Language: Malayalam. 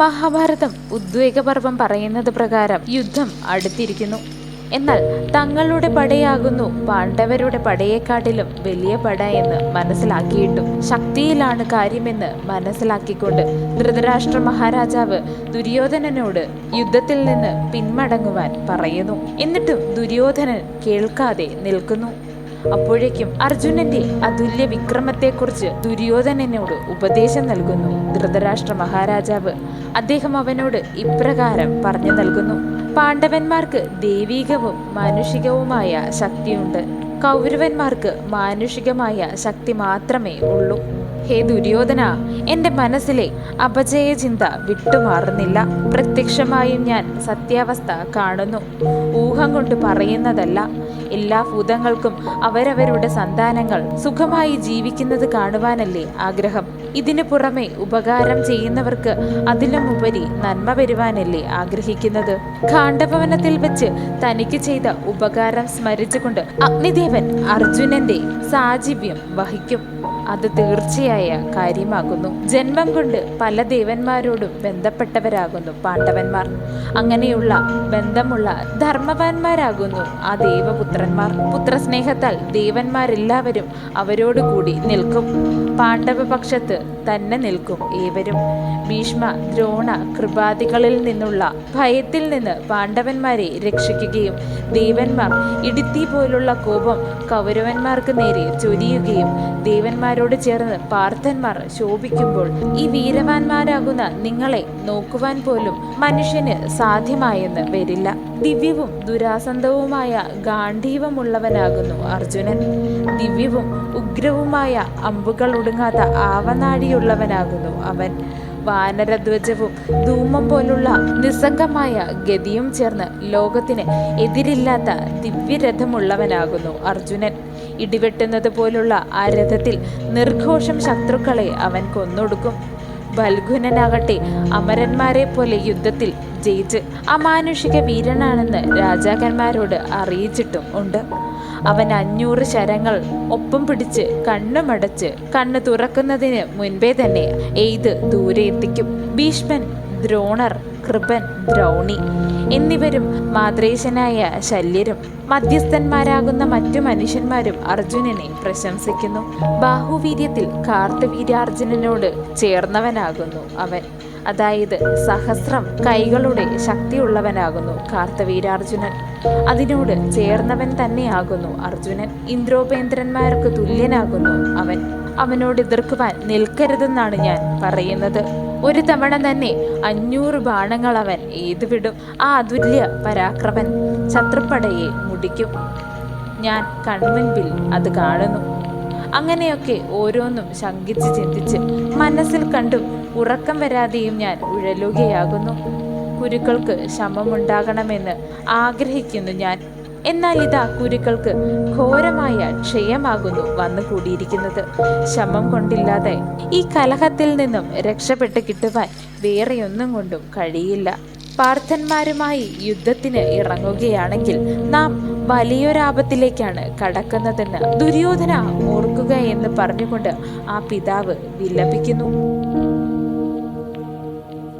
മഹാഭാരതം ഉദ്വേഗപർവം പറയുന്നത് പ്രകാരം യുദ്ധം അടുത്തിരിക്കുന്നു. എന്നാൽ തങ്ങളുടെ പടയാകുന്നു പാണ്ഡവരുടെ പടയെക്കാട്ടിലും വലിയ പട എന്ന് മനസ്സിലാക്കിയിട്ടും. ശക്തിയിലാണ് കാര്യമെന്ന് മനസ്സിലാക്കിക്കൊണ്ട് ധൃതരാഷ്ട്ര മഹാരാജാവ് ദുര്യോധനനോട് യുദ്ധത്തിൽ നിന്ന് പിന്മടങ്ങുവാൻ പറയുന്നു. എന്നിട്ടും ദുര്യോധനൻ കേൾക്കാതെ നിൽക്കുന്നു. അപ്പോഴേക്കും അർജുനന്റെ അതുല്യ വിക്രമത്തെക്കുറിച്ച് ദുര്യോധനനോട് ഉപദേശം നൽകുന്നു. ധൃതരാഷ്ട്ര മഹാരാജാവ് അദ്ദേഹം അവനോട് ഇപ്രകാരം പറഞ്ഞു നൽകുന്നു. പാണ്ഡവന്മാർക്ക് ദൈവീകവും മാനുഷികവുമായ ശക്തിയുണ്ട്. കൗരവന്മാർക്ക് മാനുഷികമായ ശക്തി മാത്രമേ ഉള്ളൂ. ഹേ ദുര്യോധന എന്റെ മനസ്സിലെ അപജയ ചിന്ത വിട്ടുമാറുന്നില്ല. പ്രത്യക്ഷമായും ഞാൻ സത്യാവസ്ഥ കാണുന്നു. ഊഹം കൊണ്ട് പറയുന്നതല്ല. എല്ലാ ഭൂതങ്ങൾക്കും അവരവരുടെ സന്താനങ്ങൾ സുഖമായി ജീവിക്കുന്നത് കാണുവാനല്ലേ ആഗ്രഹം. ഇതിനു പുറമെ ഉപകാരം ചെയ്യുന്നവർക്ക് അതിലും ഉപരി നന്മ വരുവാനല്ലേ ആഗ്രഹിക്കുന്നത്. ഖാണ്ഡഭവനത്തിൽ വെച്ച് തനിക്ക് ചെയ്ത ഉപകാരം സ്മരിച്ചുകൊണ്ട് അഗ്നിദേവൻ അർജുനന്റെ സാജീവ്യം വഹിക്കും. അത് തീർച്ചയായ കാര്യമാകുന്നു. ജന്മം കൊണ്ട് പല ദേവന്മാരോടും ബന്ധപ്പെട്ടവരാകുന്നു പാണ്ഡവന്മാർ. അങ്ങനെയുള്ള ബന്ധമുള്ള ധർമ്മവാന്മാരാകുന്നു ആ ദേവപുത്രന്മാർ. പുത്രസ്നേഹത്താൽ ദേവന്മാരെല്ലാവരും അവരോട് കൂടി നിൽക്കും. പാണ്ഡവപക്ഷത്ത് തന്നെ നിൽക്കും ഏവരും. ഭീഷ്മ ദ്രോണ കൃപാദികളിൽ നിന്നുള്ള ഭയത്തിൽ നിന്ന് പാണ്ഡവന്മാരെ രക്ഷിക്കുകയും ദേവന്മാർ ഇടുത്തി പോലുള്ള കോപം കൗരവന്മാർക്ക് നേരെ ചൊരിയുകയും ദേവന്മാരോട് ചേർന്ന് പാർത്ഥന്മാർ ശോഭിക്കുമ്പോൾ ഈ വീരവാന്മാരാകുന്ന നിങ്ങളെ നോക്കുവാൻ പോലും മനുഷ്യന് സാധ്യമായെന്ന് വരില്ല. ദിവ്യവും ദുരാസന്ധവുമായ ഗാന്ധീവമുള്ളവനാകുന്നു അർജുനൻ. ദിവ്യവും ഉഗ്രവുമായ അമ്പുകൾ ഒടുങ്ങാത്ത ആവനാടിയുള്ളവനാകുന്നു അവൻ. വാനരധ്വജവും ധൂമം പോലുള്ള നിസ്സംഗമായ ഗതിയും ചേർന്ന് ലോകത്തിന് എതിരില്ലാത്ത ദിവ്യരഥമുള്ളവനാകുന്നു അർജുനൻ. ഇടിവെട്ടുന്നത് പോലുള്ള ആ രഥത്തിൽ നിർഘോഷം ശത്രുക്കളെ അവൻ കൊന്നൊടുക്കും. ബൽഗുനനാകട്ടെ അമരന്മാരെ പോലെ യുദ്ധത്തിൽ ജയിച്ച് അമാനുഷിക വീരനാണെന്ന് രാജാക്കന്മാരോട് അറിയിച്ചിട്ടും ഉണ്ട്. അവൻ അഞ്ഞൂറ് ശരങ്ങൾ ഒപ്പം പിടിച്ച് കണ്ണുമടച്ച് കണ്ണ് തുറക്കുന്നതിന് മുൻപേ തന്നെ എയ്ത് ദൂരെ എത്തിക്കും ഭീഷ്മൻ ദ്രോണർ കൃപൻ ദ്രൗണി എന്നിവരും മാദ്രേശനായ ശല്യരും മധ്യസ്ഥന്മാരാകുന്ന മറ്റു മനുഷ്യന്മാരും അർജുനനെ പ്രശംസിക്കുന്നു. ബാഹുവീര്യത്തിൽ കാർത്തവീര്യാർജുനനോട് ചേർന്നവനാകുന്നു അവൻ. അതായത് സഹസ്രം കൈകളുടെ ശക്തിയുള്ളവനാകുന്നു കാർത്തവീരാർജുനൻ അതിനോട് ചേർന്നവൻ തന്നെയാകുന്നു അർജുനൻ. ഇന്ദ്രോപേന്ദ്രന്മാർക്ക് തുല്യനാകുന്നു അവൻ. അവനോട് എതിർക്കുവാൻ നിൽക്കരുതെന്നാണ് ഞാൻ പറയുന്നത്. ഒരു തവണ തന്നെ അഞ്ഞൂറ് ബാണങ്ങൾ അവൻ ഏതുവിടും ആ അതുല്യ പരാക്രമൻ ശത്രുപ്പടയെ മുടിക്കും. ഞാൻ കൺമുൻപിൽ അത് കാണുന്നു. അങ്ങനെയൊക്കെ ഓരോന്നും ശങ്കിച്ച് ചിന്തിച്ച് മനസ്സിൽ കണ്ടും ഉറക്കം വരാതെയും ഞാൻ ഉഴലുകയാകുന്നു. കുരുക്കൾക്ക് ശമമുണ്ടാകണമെന്ന് ആഗ്രഹിക്കുന്നു ഞാൻ. എന്നാൽ ഇതാ കുരുക്കൾക്ക് ഘോരമായ ക്ഷയമാകുന്നു വന്നു കൂടിയിരിക്കുന്നത്. ശമം കൊണ്ടില്ലാതെ ഈ കലഹത്തിൽ നിന്നും രക്ഷപ്പെട്ട് കിട്ടുവാൻ വേറെയൊന്നും കൊണ്ടും കഴിയില്ല. പാർത്ഥന്മാരുമായി യുദ്ധത്തിന് ഇറങ്ങുകയാണെങ്കിൽ നാം വലിയൊരാപത്തിലേക്കാണ് കടക്കുന്നതെന്ന് ദുര്യോധന ഓർക്കുക എന്ന് പറഞ്ഞുകൊണ്ട് ആ പിതാവ് വിലപിക്കുന്നു